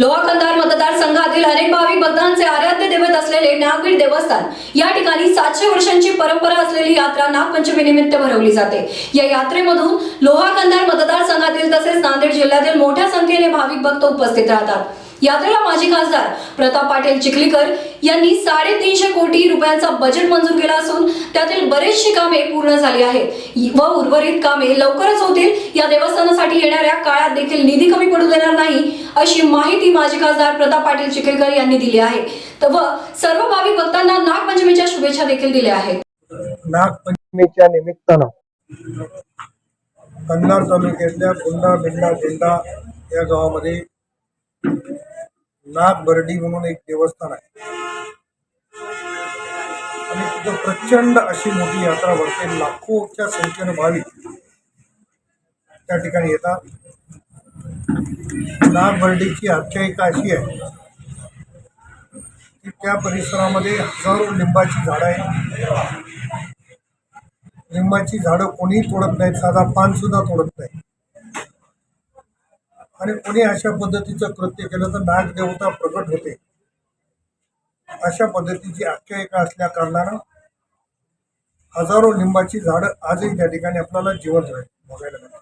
लोहा कंधार मतदारसंघातील अनेक भाविक भक्तांचे आराध्य दैवत असलेले नागवीर देवस्थान. या ठिकाणी सातशे वर्षांची परंपरा असलेली यात्रा नागपंचमी निमित्त भरवली जाते. या यात्रेमधून लोहा कंधार मतदारसंघातील तसेच नांदेड जिल्ह्यातील मोठ्या संख्येने भाविक भक्त उपस्थित राहतात. यात्रेला माजी खासदार प्रताप पाटील चिखलीकर यांनी साडेतीनशे कोटी रुपयांचा बजेट मंजूर केला असून त्यातील बरेचशी कामे पूर्ण झाली आहेत. व उर्वरित कामे लवकरच होतील. या देवस्थानासाठी येणाऱ्या काळात देखील निधी कमी पडू देणार नाही अशी माहिती माजी खासदार प्रताप पाटील चिखलीकर यांनी दिली आहे. व सर्व भाविक भक्तांना नागपंचमीच्या शुभेच्छा देखील दिल्या आहेत. नागपंचमीच्या निमित्तानं कन्नड तालुक्यातल्या कुंदा बिंडा दिंडा या गावामध्ये नाग बर्डी म्हणून एक देवस्थान आहे. आणि तिथं प्रचंड अशी मोठी यात्रा भरते. लाखोच्या संख्येनं भाविक त्या ठिकाणी येतात. नाग बर्डीची आख्यायिका अशी आहे की त्या परिसरामध्ये हजारो लिंबाची झाडं आहेत. लिंबाची झाडं कोणीही तोडत नाहीत. साधा पान सुद्धा तोडत नाही आणि कोणी अशा पद्धतीचं कृत्य केलं तर नागदेवता प्रकट होते. अशा पद्धतीची आख्यायिका असल्या कारणानं हजारो लिंबाची झाडं आजही त्या ठिकाणी आपल्याला जिवंत बघायला मिळतात.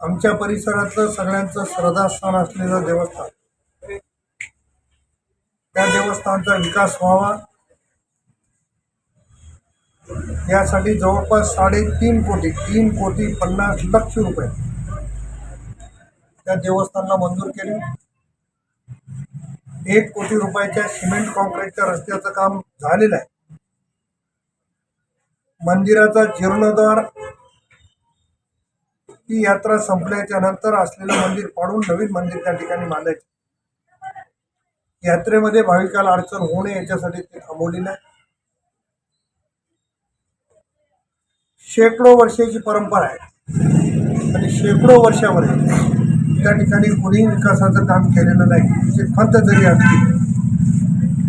आमच्या परिसरातलं सगळ्यांचं श्रद्धास्थान असलेलं देवस्थान. त्या देवस्थानचा विकास व्हावा यासाठी जवळपास साडेतीन कोटी तीन कोटी पन्नास लक्ष रुपये त्या देवस्थानला मंजूर केले. एक कोटी रुपयाच्या सिमेंट कॉन्क्रीटच्या रस्त्याचं काम झालेलं आहे. मंदिराचा जीर्णोद्धार ही यात्रा संपल्याच्या नंतर असलेलं मंदिर पाडून नवीन मंदिर त्या ठिकाणी बांधायचे. यात्रेमध्ये भाविकाला अडचण होऊ नये याच्यासाठी ते थांबवलेलं आहे. शेकडो वर्षाची परंपरा आहे. आणि शेकडो वर्षामध्ये त्या ठिकाणी कोणीही विकासाचं काम केलेलं नाही. जे खंत जरी असली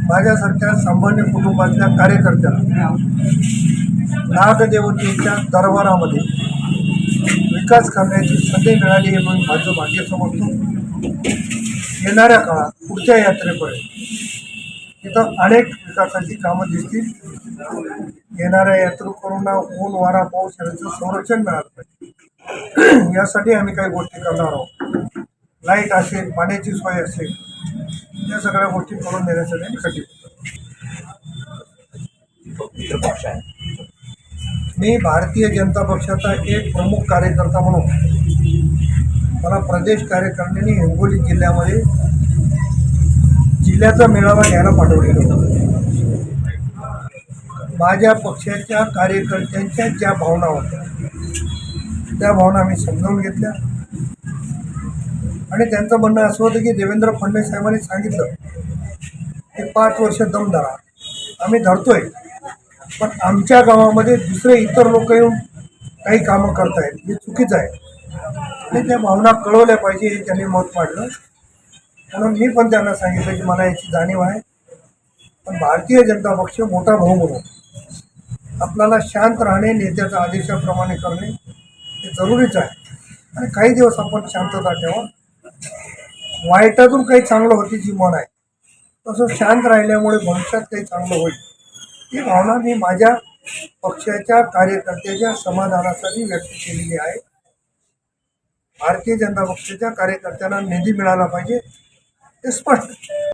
माझ्यासारख्या सामान्य कुटुंबातल्या कार्यकर्त्याला नागदेवतेच्या दरबारामध्ये विकास करण्याची संधी मिळाली आहे म्हणून माझं भाग्य समजतो. येणाऱ्या काळात पुढच्या यात्रेपर्यंत तिथं अनेक विकासाची कामं दिसतील. येणाऱ्या यात्रेकरूंना ऊन वारा पाऊस यांचं संरक्षण मिळालं यासाठी आम्ही काही गोष्टी करणार आहोत. लाइट असेल पाण्याची सोय असेल या सगळ्या गोष्टी करून देण्यासाठी आम्ही कटिबद्ध मी भारतीय जनता पक्षाचा एक प्रमुख कार्यकर्ता म्हणून मला प्रदेश कार्यकारिणीने हिंगोली जिल्ह्यामध्ये जिल्ह्याचा मेळावा घ्यायला पाठवलेला होता. माझ्या पक्षाच्या कार्यकर्त्यांच्या ज्या भावना होत्या त्या भावना आम्ही समजावून घेतल्या. आणि त्यांचं म्हणणं असं होतं की देवेंद्र फडणवीस साहेबांनी सांगितलं की पाच वर्ष दम धरा. आम्ही धरतोय पण आमच्या गावामध्ये दुसरे इतर लोक येऊन काही कामं करतायत हे चुकीचं आहे. आणि त्या भावना कळवल्या पाहिजे हे त्यांनी मत मांडलं. म्हणून मी पण त्यांना सांगितलं की मला याची जाणीव आहे. पण भारतीय जनता पक्ष मोठा भाऊ म्हणून आपल्याला शांत राहणे नेत्याच्या आदेशाप्रमाणे करणे हे जरुरीच आहे. आणि काही दिवस आपण शांतता ठेवा. वाईटातून काही चांगलं होते जी मन आहे तसं शांत राहिल्यामुळे भविष्यात काही चांगलं होईल. ही भावना मी माझ्या पक्षाच्या कार्यकर्त्याच्या समाधानासाठी व्यक्त केलेली आहे. भारतीय जनता पक्षाच्या कार्यकर्त्यांना निधी मिळाला पाहिजे हे स्पष्ट